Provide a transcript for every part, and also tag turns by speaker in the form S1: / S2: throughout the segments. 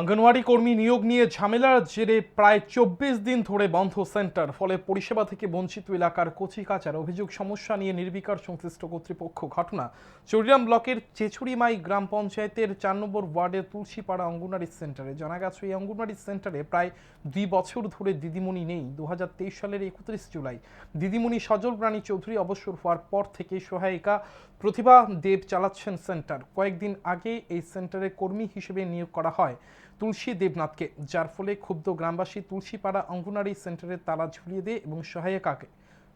S1: অঙ্গনওয়াড়ি কর্মী নিয়োগ নিয়ে ঝামেলার জেরে প্রায় চব্বিশ দিন ধরে বন্ধ সেন্টার, ফলে পরিষেবা থেকে বঞ্চিত এলাকার কচি কাচার অভিযোগ সমস্যা নিয়ে নির্বিকার সংশ্লিষ্ট কর্তৃপক্ষ ঘটনা। চরিরাম ব্লকের চেছুরিমাই গ্রাম পঞ্চায়েতের চার নম্বর ওয়ার্ডের তুলসীপাড়া অঙ্গনওয়াড়ি সেন্টারে জানা গেছে, এই অঙ্গনওয়াড়ি সেন্টারে প্রায় দুই বছর ধরে দিদিমণি নেই। দু হাজার তেইশ সালের একত্রিশ জুলাই দিদিমণি সজল রানী চৌধুরী অবসর হওয়ার পর থেকে সহায়িকা প্রতিভা দেব চালাচ্ছেন সেন্টার। কয়েকদিন আগে এই সেন্টারে কর্মী হিসেবে নিয়োগ করা হয়। তুলসী দেবনাথকে, যার ফলে ক্ষুব্ধ গ্রামবাসী তুলসীপাড়া অঙ্গনারী সেন্টারে তালা ঝুলিয়ে দেয় এবং সহায়িকাকে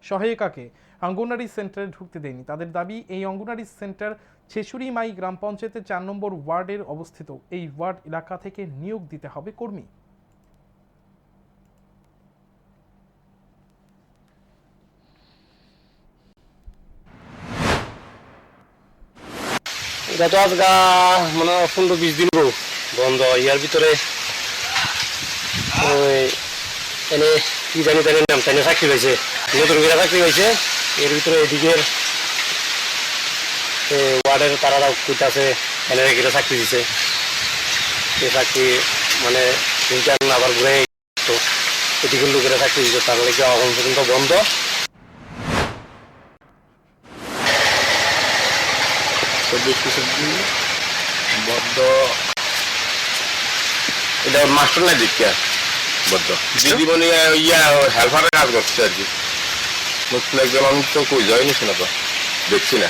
S1: সহায়িকাকে অঙ্গনারী সেন্টারে ঢুকতে দেয়নি। তাদের দাবি, এই অঙ্গনারী সেন্টার ছেচুরিমাই গ্রাম পঞ্চায়েতের চার নম্বর ওয়ার্ডের অবস্থিত। এই ওয়ার্ড এলাকা থেকে নিয়োগ দিতে হবে কর্মী।
S2: এটা তো আজকা মানে পনেরো বিশ দিন বন্ধ, ইয়ার ভিতরে এনে কি জানি তাই নাম তাই চাকরি পাইছে। নতুন করে চাকরি পাইছে। এর ভিতরে এদিকের ওয়ার্ডের তারারা কুট আছে, এনে কিটা চাকরি দিছে। চাকরি মানে ইন্টার্ন আবার ঘুরে তো এদিকের লোকেরা চাকরি দিছে তার লাগে এখন পর্যন্ত বন্ধ?
S3: চব্বিশ বদ্ধ এটা মাস্টার নাই দেখি বদ্ধ। দিদিমণি ইয়া হেল্পারের কাজ করছে আর কি। নতুন একজন আমি তো কই যাইনি শোনা তো। দেখছি না।